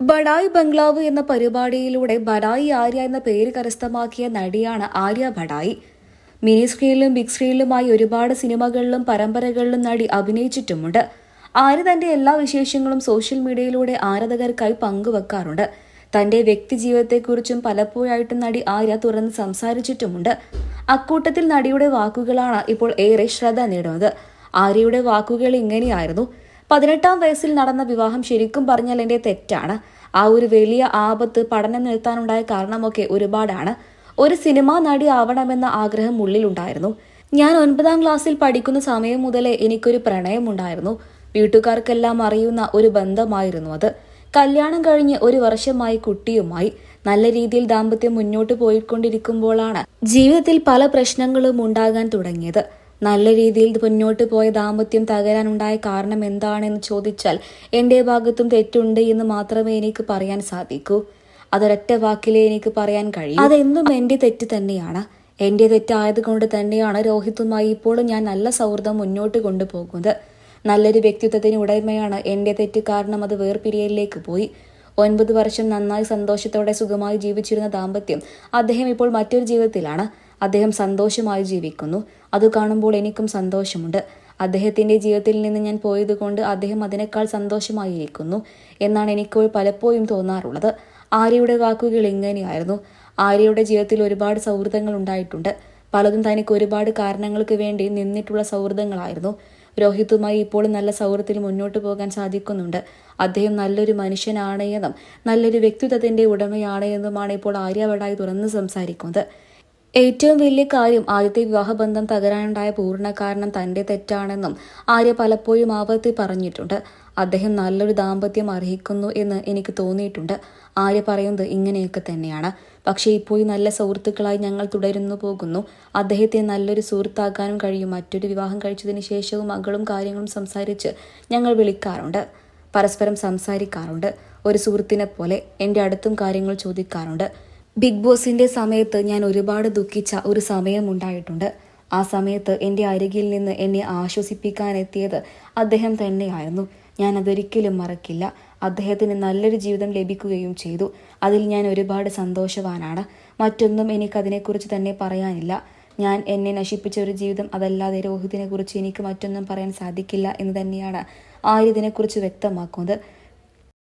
ബഡായി ബംഗ്ലാവ് എന്ന പരിപാടിയിലൂടെ ബഡായി ആര്യ എന്ന പേര് കരസ്ഥമാക്കിയ നടിയാണ് ആര്യ ബഡായി. മിനി സ്ക്രീനിലും ബിഗ് സ്ക്രീനിലുമായി ഒരുപാട് സിനിമകളിലും പരമ്പരകളിലും നടി അഭിനയിച്ചിട്ടുമുണ്ട്. ആര്യ തന്റെ എല്ലാ വിശേഷങ്ങളും സോഷ്യൽ മീഡിയയിലൂടെ ആരാധകർക്കായി പങ്കുവെക്കാറുണ്ട്. തന്റെ വ്യക്തി ജീവിതത്തെക്കുറിച്ചും പലപ്പോഴായിട്ടും നടി ആര്യ തുറന്ന് സംസാരിച്ചിട്ടുമുണ്ട്. അക്കൂട്ടത്തിൽ നടിയുടെ വാക്കുകളാണ് ഇപ്പോൾ ഏറെ ശ്രദ്ധ നേടുന്നത്. ആര്യയുടെ വാക്കുകൾ ഇങ്ങനെയായിരുന്നു. പതിനെട്ടാം വയസ്സിൽ നടന്ന വിവാഹം ശരിക്കും പറഞ്ഞാൽ എന്റെ തെറ്റാണ്. ആ ഒരു വലിയ ആപത്ത് പഠനം നിർത്താനുണ്ടായ കാരണമൊക്കെ ഒരുപാടാണ്. ഒരു സിനിമാ നടി ആവണമെന്ന ആഗ്രഹം ഉള്ളിലുണ്ടായിരുന്നു. ഞാൻ ഒൻപതാം ക്ലാസ്സിൽ പഠിക്കുന്ന സമയം മുതലേ എനിക്കൊരു പ്രണയമുണ്ടായിരുന്നു വീട്ടുകാർക്കെല്ലാം അറിയുന്ന ഒരു ബന്ധമായിരുന്നു അത്. കല്യാണം കഴിഞ്ഞ് ഒരു വർഷമായി കുട്ടിയുമായി. നല്ല രീതിയിൽ ദാമ്പത്യം മുന്നോട്ട് പോയിക്കൊണ്ടിരിക്കുമ്പോഴാണ് ജീവിതത്തിൽ പല പ്രശ്നങ്ങളും ഉണ്ടാകാൻ തുടങ്ങിയത്. നല്ല രീതിയിൽ മുന്നോട്ട് പോയ ദാമ്പത്യം തകരാനുണ്ടായ കാരണം എന്താണെന്ന് ചോദിച്ചാൽ എന്റെ ഭാഗത്തും തെറ്റുണ്ട് എന്ന് മാത്രമേ എനിക്ക് പറയാൻ സാധിക്കൂ. അതൊരൊറ്റ വാക്കിലേ എനിക്ക് പറയാൻ കഴിയും. അതെന്നും എന്റെ തെറ്റ് തന്നെയാണ്. എന്റെ തെറ്റായതുകൊണ്ട് തന്നെയാണ് രോഹിത്തുമായി ഇപ്പോഴും ഞാൻ നല്ല സൗഹൃദം മുന്നോട്ട് കൊണ്ടുപോകുന്നത്. നല്ലൊരു വ്യക്തിത്വത്തിന് ഉടമയാണ് എന്റെ തെറ്റ് കാരണം അത് വേർപിരിയലിലേക്ക് പോയി. ഒൻപത് വർഷം നന്നായി സന്തോഷത്തോടെ സുഖമായി ജീവിച്ചിരുന്ന ദാമ്പത്യം അദ്ദേഹം ഇപ്പോൾ മറ്റൊരു ജീവിതത്തിലാണ്. അദ്ദേഹം സന്തോഷമായി ജീവിക്കുന്നു. അത് കാണുമ്പോൾ എനിക്കും സന്തോഷമുണ്ട്. അദ്ദേഹത്തിന്റെ ജീവിതത്തിൽ നിന്ന് ഞാൻ പോയതുകൊണ്ട് അദ്ദേഹം അതിനേക്കാൾ സന്തോഷമായിരിക്കുന്നു എന്നാണ് എനിക്ക് പലപ്പോഴും തോന്നാറുള്ളത്. ആര്യയുടെ വാക്കുകൾ ഇങ്ങനെയായിരുന്നു. ആര്യയുടെ ജീവിതത്തിൽ ഒരുപാട് സൗഹൃദങ്ങൾ ഉണ്ടായിട്ടുണ്ട്. പലതും തനിക്ക് ഒരുപാട് കാരണങ്ങൾക്ക് വേണ്ടി നിന്നിട്ടുള്ള സൗഹൃദങ്ങളായിരുന്നു. രോഹിത്തുമായി ഇപ്പോഴും നല്ല സൗഹൃദത്തിൽ മുന്നോട്ട് പോകാൻ സാധിക്കുന്നുണ്ട്. അദ്ദേഹം നല്ലൊരു മനുഷ്യനാണ് എന്നും നല്ലൊരു വ്യക്തിത്വത്തിന്റെ ഉടമയാണ് എന്നുമാണ് ഇപ്പോൾ ആര്യവടായി തുറന്ന് സംസാരിക്കുന്നത്. ഏറ്റവും വലിയ കാര്യം ആദ്യത്തെ വിവാഹബന്ധം തകരാനുണ്ടായ പൂർണ കാരണം തന്റെ തെറ്റാണെന്നും ആര്യ പലപ്പോഴും ആവർത്തി പറഞ്ഞിട്ടുണ്ട്. അദ്ദേഹം നല്ലൊരു ദാമ്പത്യം അർഹിക്കുന്നു എന്ന് എനിക്ക് തോന്നിയിട്ടുണ്ട്. ആര്യ പറയുന്നത് ഇങ്ങനെയൊക്കെ തന്നെയാണ്. പക്ഷേ ഇപ്പോഴും നല്ല സുഹൃത്തുക്കളായി ഞങ്ങൾ തുടരുന്നു പോകുന്നു. അദ്ദേഹത്തെ നല്ലൊരു സുഹൃത്താക്കാനും കഴിയും. മറ്റൊരു വിവാഹം കഴിച്ചതിന് ശേഷവും മകളും കാര്യങ്ങളും സംസാരിച്ച് ഞങ്ങൾ വിളിക്കാറുണ്ട്. പരസ്പരം സംസാരിക്കാറുണ്ട്. ഒരു സുഹൃത്തിനെ പോലെ എന്റെ അടുത്തും കാര്യങ്ങൾ ചോദിക്കാറുണ്ട്. ബിഗ് ബോസിന്റെ സമയത്ത് ഞാൻ ഒരുപാട് ദുഃഖിച്ച ഒരു സമയം ഉണ്ടായിട്ടുണ്ട് ആ സമയത്ത് എന്റെ അരികിൽ നിന്ന് എന്നെ ആശ്വസിപ്പിക്കാനെത്തിയത് അദ്ദേഹം തന്നെയായിരുന്നു. ഞാൻ അതൊരിക്കലും മറക്കില്ല. അദ്ദേഹത്തിന് നല്ലൊരു ജീവിതം ലഭിക്കുകയും ചെയ്തു. അതിൽ ഞാൻ ഒരുപാട് സന്തോഷവാനാണ്. മറ്റൊന്നും എനിക്കതിനെക്കുറിച്ച് തന്നെ പറയാനില്ല. ഞാൻ എന്നെ നശിപ്പിച്ച ഒരു ജീവിതം അതല്ലാതെ രോഹിതിനെക്കുറിച്ച് എനിക്ക് മറ്റൊന്നും പറയാൻ സാധിക്കില്ല എന്ന് തന്നെയാണ് ആര്യതിനെക്കുറിച്ച് വ്യക്തമാക്കുന്നത്.